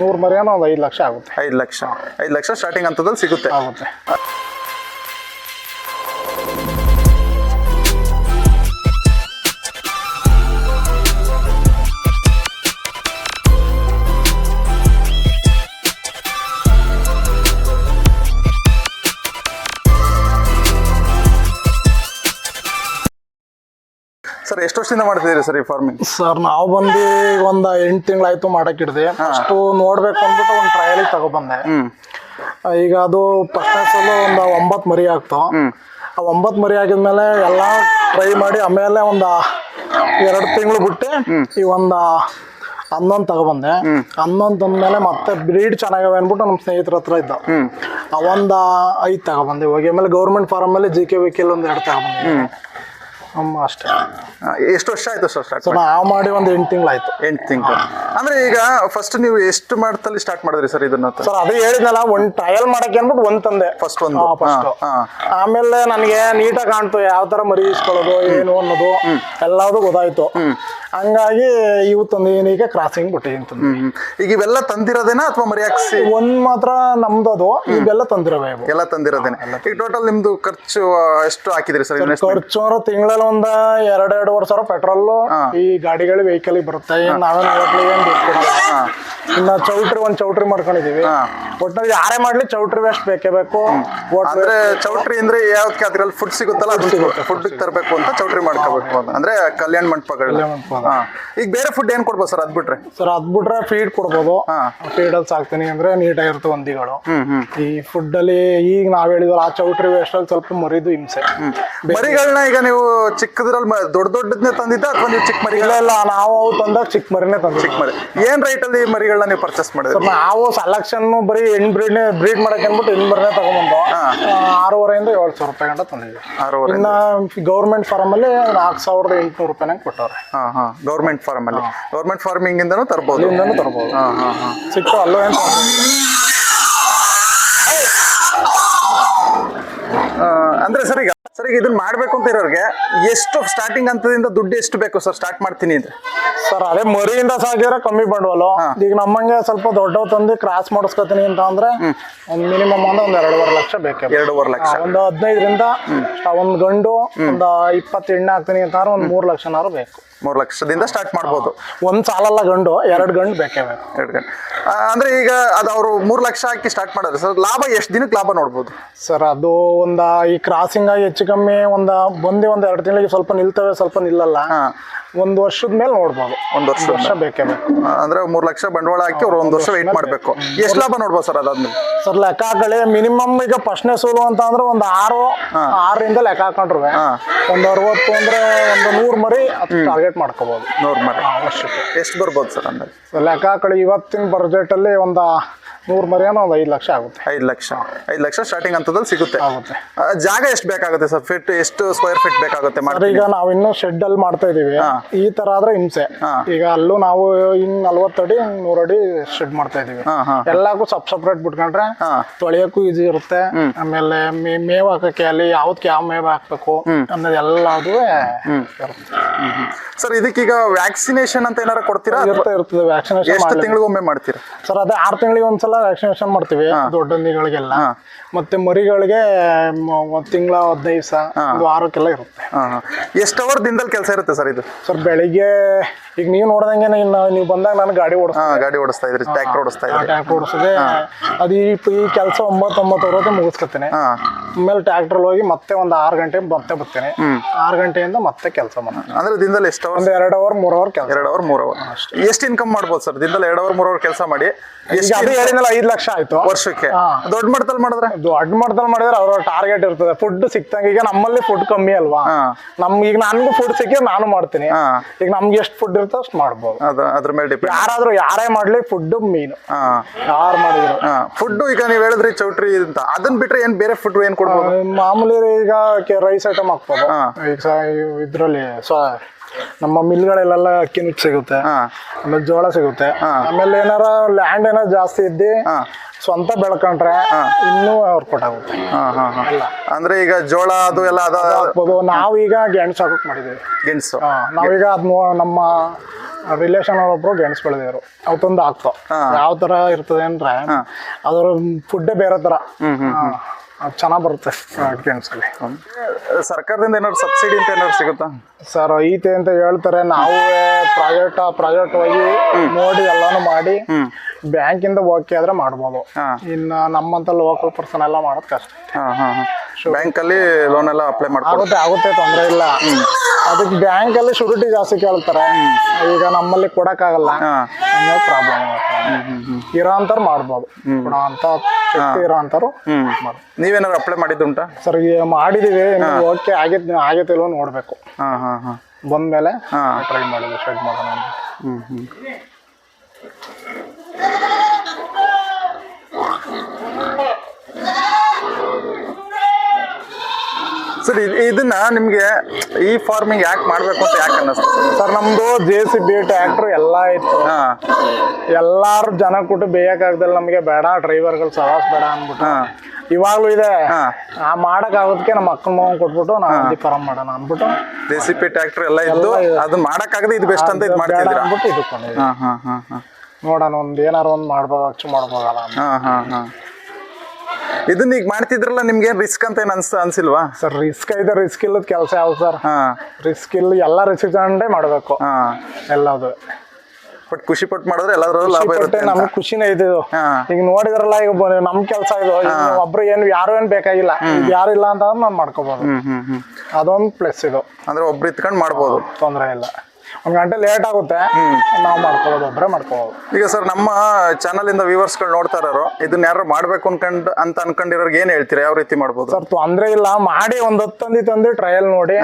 ನೂರು ಮರಿಯಾನ ಒಂದು ಐದು ಲಕ್ಷ ಆಗುತ್ತೆ. ಐದು ಲಕ್ಷ. ಐದು ಲಕ್ಷ ಸ್ಟಾರ್ಟಿಂಗ್ ಹಂತದಲ್ಲಿ ಸಿಗುತ್ತೆ. ಆಗುತ್ತೆ. ಸರ್ ಎಷ್ಟು ವರ್ಷದಿಂದ ಮಾಡ್ತಿದ್ದೀರಿ ಸರ್ ಈ ಫಾರ್ಮಿಂಗ್ ಸರ್ ನಾವು ಬಂದು ಒಂದು ಎಂಟು ತಿಂಗಳಾಯ್ತು ಮಾಡಕ್ ಹಿಡ್ದೆ ಅಷ್ಟು ನೋಡ್ಬೇಕು ಅಂದ್ಬಿಟ್ಟು ಒಂದು ಟ್ರಯಲ್ ತಗೊಬಂದೆ ಈಗ ಅದು ಫಸ್ಟ್ ಸಲ ಒಂದು ಒಂಬತ್ತು ಮರಿ ಆಗ್ತು. ಆ ಒಂಬತ್ತು ಮರಿ ಆಗಿದ್ಮೇಲೆ ಎಲ್ಲ ಟ್ರೈ ಮಾಡಿ ಆಮೇಲೆ ಒಂದು ಎರಡು ತಿಂಗಳು ಬಿಟ್ಟು ಈ ಒಂದು ಹನ್ನೊಂದು ತಗೊಬಂದೆ ಹನ್ನೊಂದು ತಂದ್ಮೇಲೆ ಮತ್ತೆ ಬ್ರೀಡ್ ಚೆನ್ನಾಗವೆ ಅಂದ್ಬಿಟ್ಟು ನಮ್ಮ ಸ್ನೇಹಿತರ ಹತ್ರ ಇದ್ದ. ಆ ಒಂದು ಐದು ತಗೊಬಂದೆ ಹೋಗಿ ಆಮೇಲೆ ಗೌರ್ಮೆಂಟ್ ಅಲ್ಲಿ ಜಿ ಕೆ ವಿಕೆಲ್ ಒಂದು ಎರಡು ತಗೊಬಂದೆ ನಮ್ಮ ಅಷ್ಟೇ. ಎಷ್ಟು ವರ್ಷ ಆಯ್ತು ಸರ್ ಸ್ಟಾರ್ಟ್ ಸೊ ನಾವು ಮಾಡಿ ಒಂದು ಎಂಟು ತಿಂಗಳಾಯ್ತು. ಎಂಟು ತಿಂಗಳು. ಅಂದ್ರೆ ಈಗ ಫಸ್ಟ್ ನೀವು ಎಷ್ಟು ಮಾಡ್ತಲ್ಲಿ ಸ್ಟಾರ್ಟ್ ಮಾಡಿದ್ರಿ ಸರ್ ಇದನ್ನ ಸರ್ ಅದೇ ಹೇಳಿದ್ನಲ್ಲ ಒಂದು ಟ್ರಯಲ್ ಮಾಡಕ್ಕೆ ಅಂದ್ಬಿಟ್ಟು ಒಂದ್ ತಂದೆ. ಫಸ್ಟ್ ಒಂದು. ಆಮೇಲೆ ನನಗೆ ನೀಟಾಗಿ ಕಾಣ್ತು ಯಾವ ತರ ಮರಿ ಇಸ್ಕೊಳ್ಳೋದು ಏನು ಅನ್ನೋದು ಎಲ್ಲದೂ ಗೊತ್ತಾಯ್ತು. ಹಂಗಾಗಿ ಇವು ಈಗ ಕ್ರಾಸಿಂಗ್ ಬಿಟ್ಟಿದ್ದೀನಿ ತಂದು ಹ್ಮ್, ಹ್ಮ್. ಈಗ ಇವೆಲ್ಲ ತಂದಿರೋದೇನಾ ಅಥವಾ ಮರಿ ಹಾಕ್ಸಿ? ಒಂದ್ ಮಾತ್ರ ನಮ್ದದು ಇವೆಲ್ಲ ತಂದಿರವೆ ಇವು. ಎಲ್ಲ ತಂದಿರೋದೇನೆ. ಈಗ ಟೋಟಲ್ ನಿಮ್ದು ಖರ್ಚು ಆ, ಎಷ್ಟು ಹಾಕಿದ್ರಿ ಸರ್ ಇನ್ವೆಸ್ಟ್ಮೆಂಟ್ ಖರ್ಚು ಅಂದ್ರೆ ತಿಂಗಳಲ್ಲಿ ಒಂದ ಎರಡ್ ಎರಡೂವರೆ ಸಾವಿರ ಪೆಟ್ರೋಲ್ ಈ ಗಾಡಿಗಳು ವೆಹಿಕಲ್ ಬರುತ್ತೆ. ಏನ್ ನಾವೇನ್ ಹೋಟ್ಲಿಗೆ ಏನ್ ದುಡ್ಡು ಕೊಡಲ್ಲ. ಇನ್ನ ಚೌಟ್ರಿ ಒಂದ್ ಚೌಟ್ರಿ ಮಾಡ್ಕೊಂಡಿದೀವಿ. ಒಟ್ನಲ್ಲಿ ಯಾರೇ ಮಾಡ್ಲಿ ಚೌಟ್ರಿ ಎಷ್ಟು ಬೇಕೇ ಬೇಕು. ಅಂದ್ರೆ ಚೌಟ್ರಿ ಅಂದ್ರೆ ಯಾವ ಅದ್ರಲ್ಲಿ ಫುಡ್ ಸಿಗುತ್ತಲ್ಲ ಅದು ಫುಡ್ ತರಬೇಕು ಅಂತ ಚೌಟ್ರಿ ಮಾಡ್ಕೋಬೇಕು ಅಂತ. ಅಂದ್ರೆ ಕಲ್ಯಾಣ ಮಂಟಪಗಳು ಕಲ್ಯಾಣ ಮಂಟಪ. ಹಾ. ಈಗ ಬೇರೆ ಫುಡ್ ಏನ್ ಕೊಡ್ಬೋದು ಸರ್ ಅದ್ ಬಿಟ್ರೆ? ಸರ್ ಅದ್ ಬಿಟ್ರೆ ಫೀಡ್ ಕೊಡ್ಬೋದು. ಹಾ. ಫೀಡ್ ಅಲ್ಲಿ ಸಾಕ್ತೀನಿ ಅಂದ್ರೆ ನೀಟಾಗಿರುತ್ತೆ ಒಂದಿಗಳು. ಹ್ಮ್ ಹ್ಮ್. ಈ ಫುಡ್ ಅಲ್ಲಿ ಈಗ ನಾವ್ ಹೇಳಿದ್ವಲ್ಲ ಆ ಚೌಟ್ರಿ ವೇಸ್ಟ್ ಅಲ್ಲಿ ಸ್ವಲ್ಪ ಮರಿದು ಹಿಂಸೆ. ಮರಿಗಳನ್ನ ಈಗ ನೀವು ಚಿಕ್ಕದ್ರಲ್ಲಿ ದೊಡ್ಡ ದೊಡ್ಡದನ್ನೇ ತಂದಿದ್ದ ಅಥವಾ ನೀವು ಚಿಕ್ಕ ಇಲ್ಲ ಇಲ್ಲ ನಾವು ಅವು ತಂದಾಗ ಚಿಕ್ಕ ಮರಿನೇ ತಂದ ಚಿಕ್ಕ ಮರಿ. ಏನ್ ರೈಟ್ ಅಲ್ಲಿ ಮರಿಗಳನ್ನ ನೀವು ಪರ್ಚೇಸ್ ಮಾಡಿದ್ರಿ? ನಾವು ಸೆಲೆಕ್ಷನ್ ಬರೀ ಹೆಣ್ ಬ್ರೀಡ್ ಬ್ರೀಡ್ ಮಾಡಕ್ ಅಂದ್ಬಿಟ್ಟು ಹೆಣ್ ಮರಿನೇ ತಗೊಂಬಂದು ಆ, ಆರೂವರೆಯಿಂದ ಏಳು ಸಾವಿರ ರೂಪಾಯಿ ಗಂಟ ತಂದಿದ್ವಿ ಆರೂವರೆ ಇನ್ನ ಗೌರ್ಮೆಂಟ್ ಫಾರ್ಮ್ ಅಲ್ಲಿ ನಾಲ್ಕು ಸಾವಿರದ ಎಂಟುನೂರು ರೂಪಾಯಿನಾಗ ಕೊಟ್ಟವ್ರೆ. ಹಾ ಹಾ. ಗೌರ್ಮೆಂಟ್ ಫಾರ್ಮ್ ಅಲ್ಲಿ. ಗೌರ್ಮೆಂಟ್ ಫಾರ್ಮಿಂಗ್ ಇಂದನೂ ತರಬಹುದು ಇಲ್ಲಿಂದನೂ ತರ್ಬೋದು. ಹಾ ಹಾ ಹಾ. ಸಿಕ್ತು ಅಲ್ಲೋ ಏನು ಅಂದ್ರೆ ಸರ್ ಈಗ ಈಗ ಇದನ್ನ ಮಾಡ್ಬೇಕು ಅಂತ ಇರೋರಿಗೆ ಎಷ್ಟು ಸ್ಟಾರ್ಟಿಂಗ್ ಹಂತದಿಂದ ದುಡ್ಡು ಎಷ್ಟು ಬೇಕು ಸರ್? ಸ್ಟಾರ್ಟ್ ಮಾಡ್ತೀನಿ ಅಂದ್ರೆ. ಸರ್ ಅದೇ ಮರಿಯಿಂದ ಸಾಕಿದ್ರೆ ಕಮ್ಮಿ ಬಂಡವಾಳ. ಈಗ ನಮ್ಮಂಗೆ ಸ್ವಲ್ಪ ದೊಡ್ಡವ್ ತಂದು ಕ್ರಾಸ್ ಮಾಡಿಸ್ಕೊತೀನಿ ಅಂತ ಅಂದ್ರೆ ಒಂದ್ ಮಿನಿಮಮ್ ಅಂದ್ರೆ ಒಂದ್ ಎರಡೂವರೆ ಲಕ್ಷ ಬೇಕೇ. ಎರಡೂವರೆ ಲಕ್ಷ. ಒಂದ್ ಹದಿನೈದರಿಂದ ಒಂದ್ ಗಂಡು ಒಂದು ಇಪ್ಪತ್ತು ಎಣ್ಣೆ ಹಾಕ್ತೀನಿ ಅಂತಂದ್ರೆ ಒಂದ್ ಮೂರ್ ಲಕ್ಷನಾರು ಬೇಕು. ಮೂರ್ ಲಕ್ಷದಿಂದ ಸ್ಟಾರ್ಟ್ ಮಾಡ್ಬೋದು. ಒಂದ್ ಸಾಲಲ್ಲ ಗಂಡು ಎರಡ್ ಗಂಡು ಬೇಕೇ ಬೇಕು. ಎರಡು. ಅಂದ್ರೆ ಈಗ ಅದು ಅವರು ಮೂರ್ ಲಕ್ಷ ಹಾಕಿ ಸ್ಟಾರ್ಟ್ ಮಾಡಿದ್ರೆ ಸರ್ ಲಾಭ ಎಷ್ಟು ದಿನಕ್ಕೆ ಲಾಭ ನೋಡ್ಬೋದು? ಸರ್ ಅದು ಒಂದ ಈ ಕ್ರಾಸಿಂಗ್ ಆಗಿ ಹೆಚ್ಚು ಕಮ್ಮಿ ಒಂದ ಬಂದು ಒಂದ್ ಎರಡು ತಿಂಗಳಿಗೆ ಸ್ವಲ್ಪ ನಿಲ್ತವೆ ಸ್ವಲ್ಪ ನಿಲ್ಲಲ್ಲ. ಒಂದು ವರ್ಷದ ಮೇಲೆ ನೋಡ್ಬೋದು. ಒಂದ್ ವರ್ಷ ಬೇಕೇ ಬೇಕು. ಅಂದ್ರೆ ಮೂರು ಲಕ್ಷ ಬಂಡವಾಳ ಹಾಕಿ ಅವ್ರು ಒಂದು ವರ್ಷ ವೆಯ್ಟ್ ಮಾಡಬೇಕು. ಎಷ್ಟು ಲಾಭ ನೋಡ್ಬೋದು ಸರ್ ಅದಾದ್ಮೇಲೆ? ಸರ್ ಲೆಕ್ಕ ಹಾಕಳಿ ಮಿನಿಮಮ್ ಈಗ ಫಸ್ಟ್ನೇ ಸೋಲು ಅಂತ ಅಂದ್ರೆ ಒಂದು ಆರು ಆರರಿಂದ ಲೆಕ್ಕ ಹಾಕೊಂಡ್ರು ಒಂದು ಅರವತ್ತು ಅಂದ್ರೆ ಒಂದು ನೂರು ಮರಿ ಟಾರ್ಗೆಟ್ ಮಾಡ್ಕೋಬಹುದು ನೂರು ಮರಿ. ಎಷ್ಟು ಬರ್ಬೋದು ಸರ್ ಅಂದ್ರೆ? ಲೆಕ್ಕ ಹಾಕಳಿ ಇವತ್ತಿನ ಬಜೆಟ್ ಅಲ್ಲಿ ಒಂದು ನೂರು ಮರಿ ಏನೋ ಒಂದು ಐದು ಲಕ್ಷ ಆಗುತ್ತೆ. ಐದು ಲಕ್ಷ. ಐದು ಲಕ್ಷ ಸ್ಟಾರ್ಟಿಂಗ್ ಹಂತದಲ್ಲಿ ಸಿಗುತ್ತೆ. ಆಗುತ್ತೆ. ಆ, ಜಾಗ ಎಷ್ಟು ಬೇಕಾಗುತ್ತೆ ಸರ್? ಫಿಟ್ ಎಷ್ಟು ಸ್ಕ್ವೇರ್ ಫೀಟ್ ಬೇಕಾಗುತ್ತೆ ಸರ್ ಈಗ ನಾವು ಇನ್ನು ಶೆಡ್ ಅಲ್ಲಿ ಮಾಡ್ತಾ ಇದೀವಿ. ಈ ತರ ಆದ್ರೆ ಹಿಂಸೆ. ಈಗ ಅಲ್ಲೂ ನಾವು ಇನ್ ನಲ್ವತ್ತಡಿ ನೂರಡಿ ಶೆಡ್ ಮಾಡ್ತಾ ಇದೀವಿ. ಹಾ, ಹಾ. ಎಲ್ಲಕ್ಕೂ ಸಪ್ ಸಪ್ರೇಟ್ ಬಿಟ್ಕೊಂಡ್ರೆ ತೊಳೆಯಕ್ಕೂ ಈಸಿ ಇರುತ್ತೆ. ಆಮೇಲೆ ಮೇ- ಮೇವ್ ಹಾಕಕ್ಕೆ ಅಲ್ಲಿ ಯಾವ್ದಕ್ಕೆ ಯಾವ ಮೇವ್ ಹಾಕ್ಬೇಕು ಅನ್ನೋದು ಎಲ್ಲದೂ ಇರುತ್ತೆ. ಸರ್ ಇದಕ್ಕೀಗ ವ್ಯಾಕ್ಸಿನೇಷನ್ ಅಂತ ಏನಾರ ಕೊಡ್ತೀರಾ? ಇರ್ತಾ ಇರ್ತದೆ ವ್ಯಾಕ್ಸಿನೇಷನ್ ಎಷ್ಟು ತಿಂಗಳಿಗೊಮ್ಮೆ ಮಾಡ್ತೀರಾ? ಸರ್ ಅದೇ ಆರು ತಿಂಗಳಿಗೆ ಒಂದ್ಸಲ ವ್ಯಾಕ್ಸಿನೇಷನ್ ಮಾಡ್ತೀವಿ ದೊಡ್ಡ ಹಂದಿಗಳಿಗೆಲ್ಲ. ಮತ್ತೆ ಮರಿಗಳಿಗೆ ಒಂದ್ ತಿಂಗಳ ಹದಿನೈದು ದಿವಸ ಒಂದು ವಾರಕ್ಕೆಲ್ಲ ಇರುತ್ತೆ. ಎಷ್ಟು ಅವರ್ ದಿನದಲ್ಲಿ ಕೆಲಸ ಇರುತ್ತೆ ಸರ್ ಇದು? ಸರ್ ಬೆಳಿಗ್ಗೆ ಈಗ ನೀವು ನೋಡ್ದಂಗೆ ನೀವು ಬಂದಾಗ ನಾನು ಗಾಡಿ ಓಡಿಸ್ತೀನಿ ಹಾ ಗಾಡಿ ಓಡಿಸ್ತಾ ಇದ್ರಿ ಟ್ರ್ಯಾಕ್ಟರ್ ಓಡಿಸ್ತಾ ಇದ್ರಿ. ಟ್ಯಾಕ್ಟರ್ ಓಡಿಸಿದೆ. ಅದು ಈ ಕೆಲಸ ಒಂಬತ್ತು ಒಂಬತ್ತುವರೆಗೆ ಮುಗಿಸ್ಕೊತೇನೆ ಆಮೇಲೆ ಟ್ರ್ಯಾಕ್ಟರ್ ಹೋಗಿ ಮತ್ತೆ ಒಂದು ಆರು ಗಂಟೆ ಮತ್ತೆ ಬರ್ತೀನಿ ಆರು ಗಂಟೆಯಿಂದ ಮತ್ತೆ ಕೆಲಸ ಮಾಡ್ತೀನಿ ಅಂದ್ರೆ ದಿನದಲ್ಲಿ ಎಷ್ಟು ಅವರ್ ಒಂದು ಎರಡು ಅವರ್ ಮೂರು ಅವರ್ ಕೆಲಸ. ಎರಡು ಅವರ್ ಮೂರು ಅವರ್ ಎಷ್ಟು ಇನ್ಕಮ್ ಮಾಡ್ಬೋದು ಸರ್? ದಿನದಲ್ಲಿ ಎರಡು ಅವರ್ ಮೂರು ಅವರ್ ಕೆಲಸ ಮಾಡಿ. ಎಷ್ಟು ಅದು ಹೇಳಿದ್ನಲ್ಲ ಐದು ಲಕ್ಷ ಆಯ್ತು. ವರ್ಷಕ್ಕೆ. ದೊಡ್ಡ ಮಟ್ಟದಲ್ಲಿ ಮಾಡಿದ್ರೆ? ದೊಡ್ಡ ಮಟ್ಟದಲ್ಲಿ ಮಾಡಿದ್ರೆ ಅವ್ರ ಟಾರ್ಗೆಟ್ ಇರ್ತದೆ. ಫುಡ್ ಸಿಕ್ತಂಗೆ ಈಗ ನಮ್ಮಲ್ಲಿ ಫುಡ್ ಕಮ್ಮಿ ಅಲ್ವಾ. ನಮ್ಗೆ ಈಗ ನನಗೂ ಫುಡ್ ಸಿಕ್ಕಿ ನಾನು ಮಾಡ್ತೀನಿ. ಈಗ ನಮ್ಗೆ ಎಷ್ಟು ಫುಡ್ ಇರ್ತೋ ಅಷ್ಟು ಮಾಡ್ಬೋದು. ಅದ ಅದ್ರ ಮೇಲೆ ಡಿಪೆಂಡ್ ಯಾರಾದ್ರೂ ಯಾರೇ ಮಾಡ್ಲಿ ಫುಡ್ ಮೀನು ಯಾರು ಮಾಡಿದ್ರು. ಫುಡ್ ಈಗ ನೀವು ಹೇಳಿದ್ರಿ ಚೌಟ್ರಿ ಅಂತ. ಅದನ್ನ ಬಿಟ್ರೆ ಏನ್ ಬೇರೆ ಫುಡ್ ಏನ್ ಕೊಡ್ಬೋದು. ಮಾಮೂಲಿ ಈಗ ರೈಸ್ ಐಟಮ್ ಹಾಕ್ಬೋದು. ಈಗ ಇದರಲ್ಲಿ ಸ್ವ ನಮ್ಮ ಮಿಲ್ಗಳಲ್ಲೆಲ್ಲ ಅಕ್ಕಿ ನುಚ್ಚು ಸಿಗುತ್ತೆ. ಹಾ. ಆಮೇಲೆ ಜೋಳ ಸಿಗುತ್ತೆ. ಆಮೇಲೆ ಏನಾರ ಲ್ಯಾಂಡ್ ಏನಾರ ಜಾಸ್ತಿ ಇದ್ದಿ ಹಾ. ಸ್ವಂತ ಬೆಳ್ಕೊಂಡ್ರೆ ಇನ್ನೂ ಅವ್ರು ಕೊಟ್ಟಾಗುತ್ತೆ ಹಾ ಹಾ ಹಾ. ಅಂದ್ರೆ ಈಗ ಜೋಳ ಅದು ಎಲ್ಲ ಅದ ಹಾಕ್ಬೋದು. ನಾವೀಗ ಗೆಣಸು ಹಾಕಕ್ ಮಾಡಿದ್ದೀವಿ ಗೆಣಸು. ಹಾ, ನಾವೀಗ ಅದ್ ನಮ್ಮ ರಿಲೇಷನ್ ಒಬ್ರು ಗೆಣಸು ಬೆಳೆದಿದ್ರು. ಅವತ್ತೊಂದು ಹಾಕ್ತಾವ ಯಾವ ತರ ಇರ್ತದೆ ಅಂದ್ರೆ ಅದ್ರ ಫುಡ್ಡೇ ಬೇರೆ ತರ. ಚೆನ್ನಾಗಿ ಬರುತ್ತೆ ಗೇಮ್ಸಲ್ಲಿ ಸರ್ಕಾರದಿಂದ ಏನಾದ್ರು ಸಬ್ಸಿಡಿ ಅಂತ ಏನಾದ್ರು ಸಿಗುತ್ತಾ? ಸರ್ ಐತೆ ಅಂತ ಹೇಳ್ತಾರೆ ನಾವು ಪ್ರಾಜೆಕ್ಟ್ ಪ್ರಾಜೆಕ್ಟ್ ಹೋಗಿ ನೋಡಿ ಎಲ್ಲಾನು ಮಾಡಿ. ಬ್ಯಾಂಕಿಂದ ಓಕೆ ಆದ್ರೆ ಮಾಡ್ಬೋದು. ಇನ್ನ ನಮ್ಮಂತ ಲೋಕಲ್ ಪರ್ಸನ್ ಎಲ್ಲ ಮಾಡೋದು ಕಷ್ಟ. ಹಾ ಹಾ ಹಾ. ಬ್ಯಾಂಕ್ ಅಲ್ಲಿ ಲೋನ್ ಎಲ್ಲ ಅಪ್ಲೈ ಆಗುತ್ತೆ ಆಗುತ್ತೆ ತೊಂದರೆ ಇಲ್ಲ. ಅದಕ್ಕೆ ಬ್ಯಾಂಕ್ ಅಲ್ಲಿ ಶುರಿಟಿ ಜಾಸ್ತಿ ಕೇಳ್ತಾರೆ. ಈಗ ನಮ್ಮಲ್ಲಿ ಕೊಡಕ್ಕಾಗಲ್ಲ. ಪ್ರಾಬ್ಲಮ್ ಇರೋ ಅಂತಾರು ಮಾಡ್ಬೋದು. ಕೊಡೋ ಅಂತ ಇರೋ ಅಂತಾರು ನೀವೇನಾದ್ರು ಅಪ್ಲೈ ಮಾಡಿದ್ದುಂಟಾ? ಸರ್ ಮಾಡಿದೀವಿ ಓಕೆ ಆಗೈತೆ ಆಗೈತೆ ಇಲ್ವೋ ನೋಡ್ಬೇಕು. ಹಾ ಹಾ ಹಾ. ಬಂದ್ಮೇಲೆ. ಟ್ರೈ ಮಾಡಿದ್ವಿ ಸ್ಟಾರ್ಟ್ ಮಾಡೋಣ ಹ್ಮ್ ಹ್ಮ್. ಸರ್ ಇದನ್ನ ನಿಮ್ಗೆ ಈ ಫಾರ್ಮಿಂಗ್ ಯಾಕೆ ಮಾಡ್ಬೇಕು ಅಂತ ಯಾಕೆ ಅನ್ನಿಸ್ತು? ಸರ್ ನಮ್ದು ಜೆ ಸಿ ಬಿ ಟ್ರ್ಯಾಕ್ಟರ್ ಎಲ್ಲ ಇತ್ತು. ಹಾ. ಎಲ್ಲಾರು ಜನ ಕೊಟ್ಟು ಬೇಯಕ್ಕಾಗ್ದಲ್ಲ ನಮಗೆ ಬೇಡ ಡ್ರೈವರ್ಗಳು ಸವಾಸ್ ಬೇಡ ಅಂದ್ಬಿಟ್ಟು. ಇವಾಗ್ಲೂ ಇದೆ. ಆ ಮಾಡಕ್ ಆಗೋದಕ್ಕೆ ನಮ್ಮ ಅಕ್ಕನ ಮಗನ್ ಕೊಟ್ಬಿಟ್ಟು ನಾವು ಹಂದಿ ಫಾರಂ ಮಾಡೋಣ ಅಂದ್ಬಿಟ್ಟು. ಜೆ ಸಿ ಬಿ ಟ್ರ್ಯಾಕ್ಟರ್ ಎಲ್ಲ ಇದ್ದು ಅದನ್ನ ಮಾಡಕ್ಕಾಗದೆ ಇದು ಬೆಸ್ಟ್ ಅಂತ ಇದು ಮಾಡ್ತಾ ಮಾಡ್ತಿದ್ದೀರಾ ಅಂದ್ಬಿಟ್ಟು ಇದಕ್ಕೊಂಡಿದ್ವಿ ಹಾ ಹಾ ಹಾ ಹಾ. ನೋಡೋಣ ಒಂದು ಏನಾರು ಒಂದ್ ಮಾಡ್ಬೋದು ಅಚ್ಚು ಮಾಡ್ಬೋದಲ್ಲ ಅಂತ. ಹಾ ಹಾ ಹಾ. ಇದನ್ನ ಈಗ ಮಾಡ್ತಿದ್ರಲ್ಲ ನಿಮ್ಗೆ ರಿಸ್ಕ್ ಅಂತ ಏನ್ ಅನ್ಸ ಅನ್ಸಿಲ್ವಾ? ಸರ್ ರಿಸ್ಕ್ ಐತೆ ರಿಸ್ಕ್ ಇಲ್ಲದ ಕೆಲಸ ಯಾವ್ದು ಸರ್? ಹಾ. ರಿಸ್ಕ್ ಇಲ್ಲ ಎಲ್ಲ ರಿಸ್ಕ್ ತಗೊಂಡೇ ಮಾಡ್ಬೇಕು. ಹಾ. ಎಲ್ಲದು. ಬಟ್ ಖುಷಿ ಪಟ್ಟು ಮಾಡಿದ್ರೆ ಎಲ್ಲಾದ್ರಲ್ಲೂ ಲಾಭ ಇರುತ್ತೆ ಅಂತ. ನಮ್ಗೆ ಖುಷಿನೇ ಇದು. ಹಾ. ಈಗ ನೋಡಿದ್ರಲ್ಲ ಈಗ ಬ- ನಮ್ ಕೆಲಸ ಇದು. ಈಗ ಒಬ್ರು ಏನು ಯಾರು ಏನ್ ಬೇಕಾಗಿಲ್ಲ. ಈಗ ಯಾರು ಇಲ್ಲ ಅಂತ ನಾನ್ ಮಾಡ್ಕೋಬಹುದು ಹ್ಮ್ ಹ್ಮ್ ಹ್ಮ್. ಅದೊಂದು ಪ್ಲಸ್ ಇದು. ಅಂದ್ರೆ ಒಬ್ರು ಇತ್ಕೊಂಡ್ ಮಾಡ್ಬೋದು. ತೊಂದರೆ ಇಲ್ಲ. ಒಂದ್ ಗಂಟೆ ಲೇಟ್ ಆಗುತ್ತೆ. ನಾವು ಮಾಡ್ಕೋಬೋದು ಒಬ್ಬರೇ ಮಾಡ್ಕೋಬೋದು ಈಗ ಸರ್ ನಮ್ಮ ಚಾನಲ್ ಇಂದ ವ್ಯೂವರ್ಸ್ಗಳು ನೋಡ್ತಾ ಇರೋರು ಇದನ್ನ ಯಾರು ಮಾಡ್ಬೇಕು ಅನ್ಕೊಂಡ್ ಅಂತ ಅನ್ಕೊಂಡಿರೋರ್ಗೆ ಏನ್ ಹೇಳ್ತೀರಾ? ಯಾವ ರೀತಿ ಮಾಡ್ಬೋದು? ಸರ್ ತೊಂದ್ರೆ ಇಲ್ಲ. ಮಾಡಿ ಒಂದ್ ಹತ್ತಂದಿ ತಂದಿ ಟ್ರಯಲ್ ನೋಡಿ.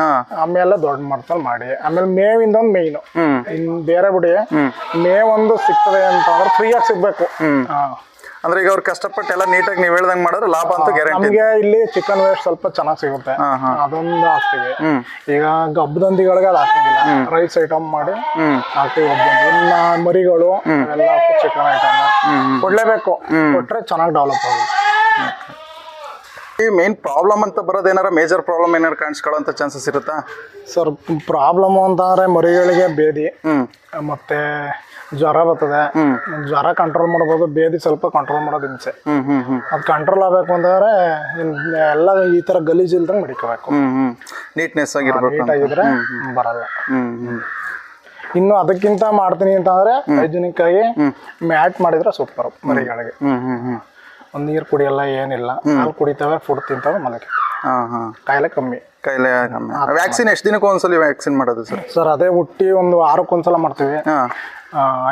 ಆಮೇಲೆ ದೊಡ್ಡ ಮಟ್ಟದಲ್ಲಿ ಮಾಡಿ. ಆಮೇಲೆ ಮೇವಿಂದ ಒಂದು ಮೇಯ್ನು ಇನ್ ಬೇರೆ ಬಿಡಿ. ಮೇ ಒಂದು ಸಿಗ್ತದೆ ಅಂತ ಅಂದ್ರೆ ಫ್ರೀಯಾಗಿ ಸಿಗ್ಬೇಕು. ಅಂದ್ರೆ ಈಗ ಅವ್ರು ಕಷ್ಟಪಟ್ಟು ಎಲ್ಲ ನೀಟಾಗಿ ನೀವು ಹೇಳ್ದಂಗ್ ಮಾಡಿದ್ರೆ ಲಾಭ ಅಂತ ಗ್ಯಾರಂಟಿ ನಮಗೆ ಇಲ್ಲಿ ಚಿಕನ್ ವೇಸ್ಟ್ ಸ್ವಲ್ಪ ಚೆನ್ನಾಗಿ ಸಿಗುತ್ತೆ. ಅದೊಂದು ಹಾಕ್ತಿವಿ ಈಗ ಗಬ್ಬದಂದಿಗಳಿಗೆ ಅದು ಹಾಕಂಗಿಲ್ಲ. ರೈಸ್ ಐಟಮ್ ಮಾಡಿ ಹಾಕ್ತಿವಿ ಒಬ್ಬಂದು ಇನ್ನ ಮರಿಗಳು ಎಲ್ಲ ಚಿಕನ್ ಐಟಮ್ ಕೊಡ್ಲೇಬೇಕು ಕೊಟ್ರೆ ಚೆನ್ನಾಗಿ ಡೆವಲಪ್ ಆಗುತ್ತೆ. ಈ ಮೇನ್ ಪ್ರಾಬ್ಲಮ್ ಅಂತ ಬರೋದು ಏನಾರ ಮೇಜರ್ ಪ್ರಾಬ್ಲಮ್ ಏನಾರು ಕಾಣಿಸ್ಕೊಳ್ಳೋ ಚಾನ್ಸಸ್ ಇರುತ್ತಾ? ಸರ್ ಪ್ರಾಬ್ಲಮ್ ಅಂತಂದ್ರೆ ಮರಿಗಳಿಗೆ ಬೇದಿ ಮತ್ತೆ ಜ್ವರ ಬರ್ತದೆ. ಜ್ವರ ಕಂಟ್ರೋಲ್ ಮಾಡ್ಬೋದು ಬೇದಿ ಸ್ವಲ್ಪ ಕಂಟ್ರೋಲ್ ಮಾಡೋದು ಹಿಂಸೆ. ಅದ್ ಕಂಟ್ರೋಲ್ ಆಗ್ಬೇಕು ಅಂತಂದ್ರೆ ಎಲ್ಲ ಈ ತರ ಗಲೀಜ್ ಇಲ್ದಂಗೆ ಮಡಿಕೋಬೇಕು. ನೀಟ್ನೆಸ್ ಆಗಿರ್ಬೇಕು. ನೀಟಾಗಿದ್ರೆ ಬರಲ್ಲ. ಇನ್ನು ಅದಕ್ಕಿಂತ ಮಾಡ್ತೀನಿ ಅಂತಂದ್ರೆ ಹೈಜಿನಿಕ್ ಆಗಿ ಮ್ಯಾಟ್ ಮಾಡಿದ್ರೆ ಸೂಪರ್ ಮರಿಗಳಿಗೆ. ಒಂದ್ ನೀರ್ ಕುಡಿಯಲ್ಲ ಏನಿಲ್ಲ. ಹಾಲು ಕುಡಿತವೆ ಫುಡ್ ತಿಂತಾವೆ ಮಲಗಿ ಹಾ ಹಾ. ಕಾಯಿಲೆ ಕಮ್ಮಿ. ಕೈಲೇ ವ್ಯಾಕ್ಸಿನ್ ಎಷ್ಟು ದಿನಕ್ಕೆ ಒಂದ್ಸಲಿ ವ್ಯಾಕ್ಸಿನ್ ಮಾಡೋದು ಸರ್? ಸರ್ ಅದೇ ಹುಟ್ಟಿ ಒಂದು ವಾರಕ್ಕೊಂದ್ಸಲ ಮಾಡ್ತೀವಿ. ಹಾ.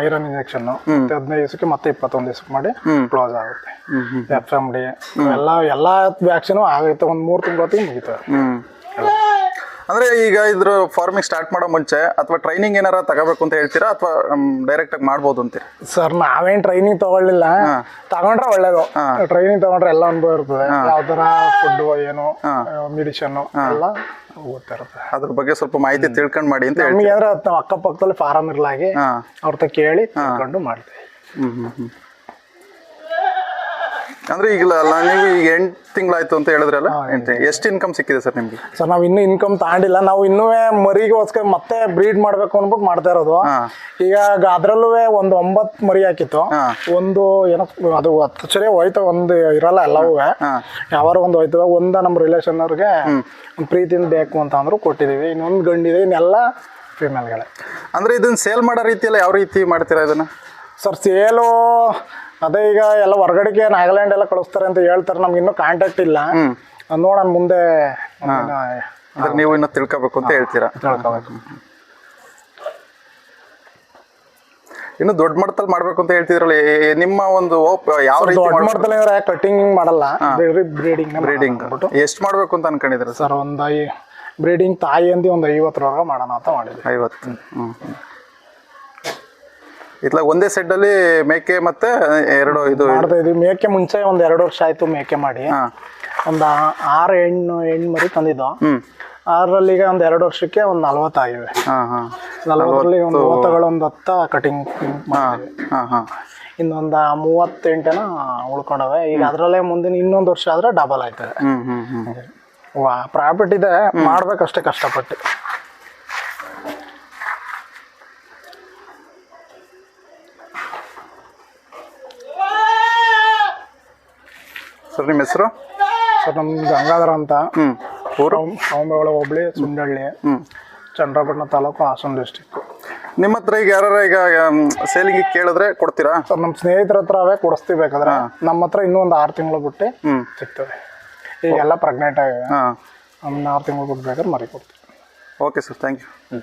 ಐರನ್ ಇಂಜೆಕ್ಷನ್ ಮತ್ತೆ ಹದಿನೈದು ದಿವಸಕ್ಕೆ ಮತ್ತೆ ಇಪ್ಪತ್ತೊಂದು ದಿವಸಕ್ಕೆ ಮಾಡಿ ಕ್ಲೋಸ್ ಆಗುತ್ತೆ. ಎಫ್ ಎಂ ಡಿ ಎಲ್ಲ ಎಲ್ಲ ವ್ಯಾಕ್ಸಿನು ಆಗುತ್ತೆ ಒಂದು ಮೂರು ತಿಂಗಳ ಹೊತ್ತಿಗೆ ಮುಗಿತವೆ ಅಂದ್ರೆ ಈಗ ಇದ್ರ ಫಾರ್ಮಿಂಗ್ ಸ್ಟಾರ್ಟ್ ಮಾಡೋ ಮುಂಚೆ ಅಥವಾ ಟ್ರೈನಿಂಗ್ ಏನಾರ ತಗೋಬೇಕು ಅಂತ ಹೇಳ್ತೀರಾ ಅಥವಾ ಡೈರೆಕ್ಟ್ ಆಗಿ ಮಾಡ್ಬೋದು ಅಂತೀರಾ? ಸರ್ ನಾವೇನ್ ಟ್ರೈನಿಂಗ್ ತಗೊಳ್ಳಿಲ್ಲ. ತಗೊಂಡ್ರೆ ಒಳ್ಳೇದು. ಟ್ರೈನಿಂಗ್ ತಗೊಂಡ್ರೆ ಎಲ್ಲ ಅನುಭವ ಇರ್ತದೆ. ಯಾವ ತರ ಫುಡ್ ಏನು ಮೆಡಿಷನ್ ಎಲ್ಲ ಗೊತ್ತಿರುತ್ತೆ ಅದ್ರ ಬಗ್ಗೆ ಸ್ವಲ್ಪ ಮಾಹಿತಿ ತಿಳ್ಕೊಂಡು ಮಾಡಿ ಅಂತ ಹೇಳಿ ಅಕ್ಕಪಕ್ಕದಲ್ಲಿ ಫಾರಂ ಇರ್ಲಾಗಿ ಅವ್ರ ಕೇಳಿ ತಿಳ್ಕೊಂಡು ಮಾಡ್ತೀವಿ. ಹ್ಮ್ ಹ್ಮ್ ಹ್ಮ್. ಅಂದ್ರೆ ಈಗ ನೀವು ಈಗ ಎಂಟು ತಿಂಗಳಾಯ್ತು ಅಂತ ಹೇಳಿದ್ರಲ್ಲ? ಎಂಟು ಎಷ್ಟು ಇನ್ಕಮ್ ಸಿಕ್ಕಿದೆ ಸರ್ ನಿಮ್ಗೆ? ಸರ್ ನಾವು ಇನ್ನೂ ಇನ್ಕಮ್ ತಾಂಡಿಲ್ಲ. ನಾವು ಇನ್ನೂ ಮರಿಗೋಸ್ಕರ ಮತ್ತೆ ಬ್ರೀಡ್ ಮಾಡ್ಬೇಕು ಅನ್ಬಿಟ್ಟು ಮಾಡ್ತಾ ಇರೋದು. ಈಗ ಅದ್ರಲ್ಲೂ ಒಂದು ಒಂಬತ್ತು ಮರಿ ಹಾಕಿತ್ತು. ಒಂದು ಏನೋ ಅದು ಹತ್ತು ಸರಿ ಹೋಯ್ತು ಒಂದು ಇರಲ್ಲ ಎಲ್ಲವೂ. ಯಾವಾರು ಒಂದು ಹೋಯ್ತು. ಒಂದ ನಮ್ಮ ರಿಲೇಷನ್ ಅವ್ರಿಗೆ ಪ್ರೀತಿಯಿಂದ ಬೇಕು ಅಂತ ಅಂದ್ರು ಕೊಟ್ಟಿದೀವಿ. ಇನ್ನೊಂದು ಗಂಡಿದೆ ಇನ್ನೆಲ್ಲ ಫಿಮೇಲ್ಗಳೇ ಅಂದ್ರೆ ಇದನ್ನ ಸೇಲ್ ಮಾಡೋ ರೀತಿಯಲ್ಲ ಯಾವ ರೀತಿ ಮಾಡ್ತೀರಾ ಇದನ್ನ? ಸರ್ ಸೇಲು ಅದೇ ಈಗ ಎಲ್ಲ ಹೊರಗಡೆಗೆ ನಾಗಾಲ್ಯಾಂಡ್ ಎಲ್ಲ ಕಳಿಸ್ತಾರೆ ಅಂತ ಹೇಳ್ತಾರೆ ನಮ್ಗೆ ಇನ್ನೂ ಕಾಂಟ್ಯಾಕ್ಟ್ ಇಲ್ಲ. ನೋಡೋಣ ಮುಂದೆ ಅಂದ್ರೆ ನೀವು ಇನ್ನು ತಿಳ್ಕೊಬೇಕು ಅಂತ ಹೇಳ್ತೀರಾ? ಇನ್ನು ದೊಡ್ಡ ಮಟ್ಟದಲ್ಲಿ ಮಾಡ್ಬೇಕು ಅಂತ ಹೇಳ್ತಿದ್ರಲ್ಲ ನಿಮ್ಮ ಒಂದು ಯಾವ ರೀತಿ ದೊಡ್ಡ ಮಟ್ಟದಲ್ಲಿ ಕಟಿಂಗ್ ಮಾಡಲ್ಲ ಬ್ರೀಡಿಂಗ್ ಬ್ರೀಡಿಂಗ್. ಎಷ್ಟು ಮಾಡ್ಬೇಕು ಅಂತ ಅನ್ಕೊಂಡಿದ್ರೆ ಸರ್? ಒಂದ್ ಬ್ರೀಡಿಂಗ್ ತಾಯಿ ಅಂದಿ ಒಂದು ಐವತ್ತರವರೆಗೆ ಮಾಡೋಣ ಅಂತ ಮಾಡಿದ್ವಿ. ಐವತ್ತು. ಹ್ಮ್. ಇತ್ಲಾಗ ಒಂದೇ ಸೆಡ್ ಅಲ್ಲಿ ಮೇಕೆ ಮತ್ತೆ ಎರಡು ಇದು ಮಾಡ್ತಾ ಇದೀವಿ ಮೇಕೆ ಮುಂಚೆ ಒಂದ್ ಎರಡು ವರ್ಷ ಆಯ್ತು ಮೇಕೆ ಮಾಡಿ. ಒಂದ್ ಆರು ಹೆಣ್ಣು ಹೆಣ್ಣು ಮರಿ ತಂದಿದ್ದು ಆರಲ್ಲಿ ಈಗ ಒಂದ್ ಎರಡು ವರ್ಷಕ್ಕೆ ಒಂದ್ ನಲ್ವತ್ತಾಗಿವೆ ಹಾ ಹಾ. ನಲ್ವತ್ತರಲ್ಲಿ ಒಂದು ಮೂವತ್ತುಗಳೊಂದು ಒಂದು ಹತ್ತ ಕಟಿಂಗ್ ಹಾ ಹಾ ಹಾ. ಇನ್ನೊಂದು ಮೂವತ್ತೆಂಟನ ಉಳ್ಕೊಂಡವೆ. ಈಗ ಅದರಲ್ಲೇ ಮುಂದಿನ ಇನ್ನೊಂದು ವರ್ಷ ಆದ್ರೆ ಡಬಲ್ ಆಯ್ತದೆ. ಪ್ರಾಫಿಟ್ ಇದೆ. ಮಾಡ್ಬೇಕಷ್ಟೇ ಕಷ್ಟಪಟ್ಟು. ಸರ್ ನಿಮ್ಮ ಹೆಸರು? ಸರ್ ನಮ್ದು ಗಂಗಾಧರ ಅಂತ. ಹ್ಞೂ ಊರು? ಸೌಂಬೆಗೊಳ ಹೋಬಳಿ ಸುಂಡಳ್ಳಿ. ಚಂದ್ರಪಟ್ಟಣ ತಾಲೂಕು ಹಾಸನ ಡಿಸ್ಟಿಕ್ ನಿಮ್ಮ ಹತ್ರ ಈಗ ಯಾರು ಈಗ ಸೇಲಿಂಗ್ ಕೇಳಿದ್ರೆ ಕೊಡ್ತೀರಾ? ಸರ್ ನಮ್ಮ ಸ್ನೇಹಿತರ ಹತ್ರ ಅವೇ ಕೊಡಿಸ್ತೀವಿ ಬೇಕಾದ್ರೆ. ನಮ್ಮ ಹತ್ರ ಇನ್ನೂ ಒಂದು ಆರು ತಿಂಗಳು ಬಿಟ್ಟು ಸಿಗ್ತವೆ. ಈಗೆಲ್ಲ ಪ್ರೆಗ್ನೆಂಟ್ ಆಗಿವೆ ಹಾ. ಒಂದು ಆರು ತಿಂಗಳು ಬಿಟ್ಟು ಬೇಕಾದ್ರೆ ಮರಿ ಕೊಡ್ತೀವಿ. Okay sir thank you